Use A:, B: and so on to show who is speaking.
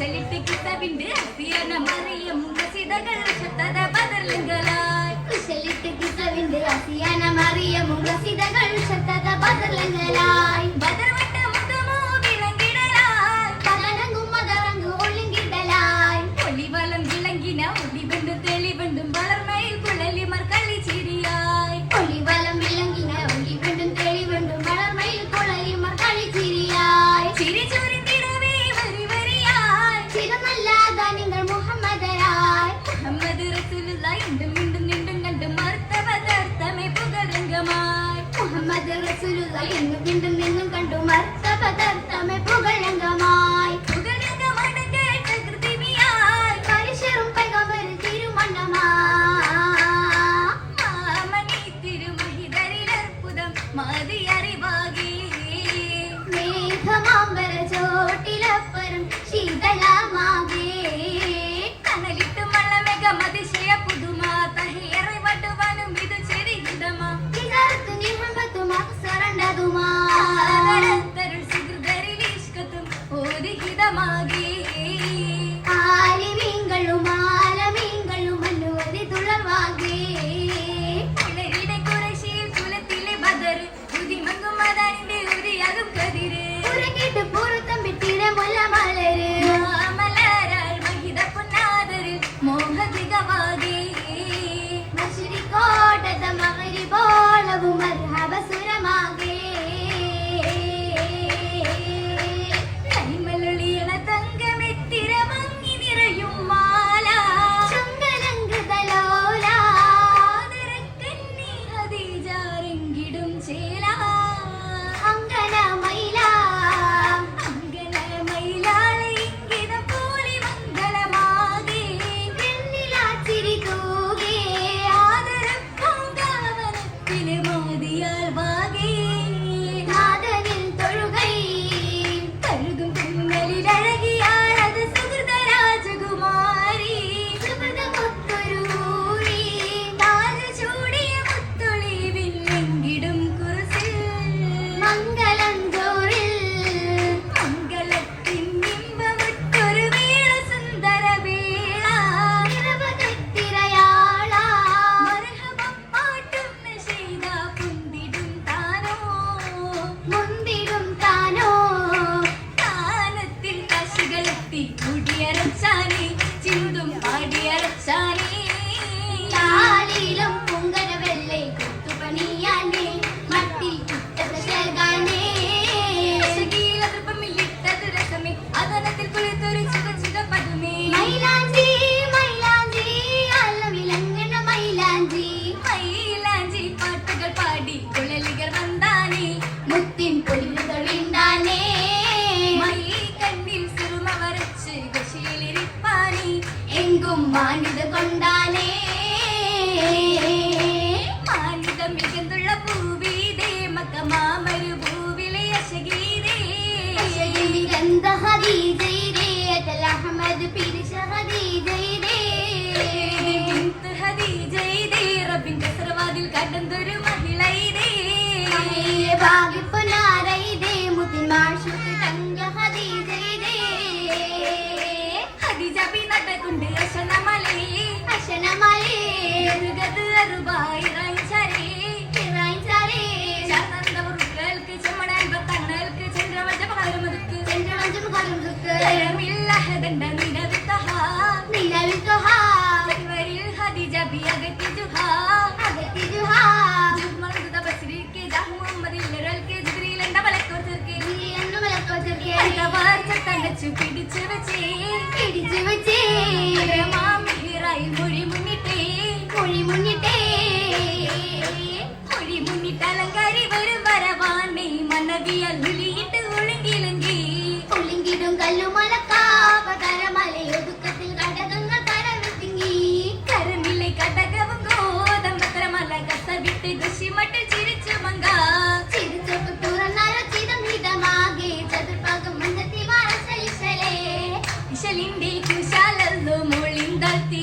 A: ஸ்பெஷலிட்டு கிட்டவிண்டு அசியன மரியம் உங்கசிதகள் சத்தத பதர்லங்களாய்
B: ஸ்பெஷலிட்டு கிட்டவிண்டு அசியன மரியம் உங்கசிதகள் சத்தத பதர்லங்களாய்
A: ജീവിതമാകി
B: ആലിമീങ്ങളും ആലമീങ്ങളും അനുമതി തുളവാകി.
A: ഉളകിടെ കുറശിയിൽ കുലത്തിലെ ബദർ ഉതിമങ്ങും മതാനിന്റെ ഉരിയാകും കതിര്.
B: ഉറങ്ങിട്ട് പുറത്തം വിട്ടിര മുല മലര്
A: മലരാൾ മഹിത പൊന്നാതര് മോഹതികമാകി
B: മശുരി കോട്ടത മകരി ബോളവും single-minded
A: ഇശലിന്റെ കുശാലോ മോളിന്താത്തി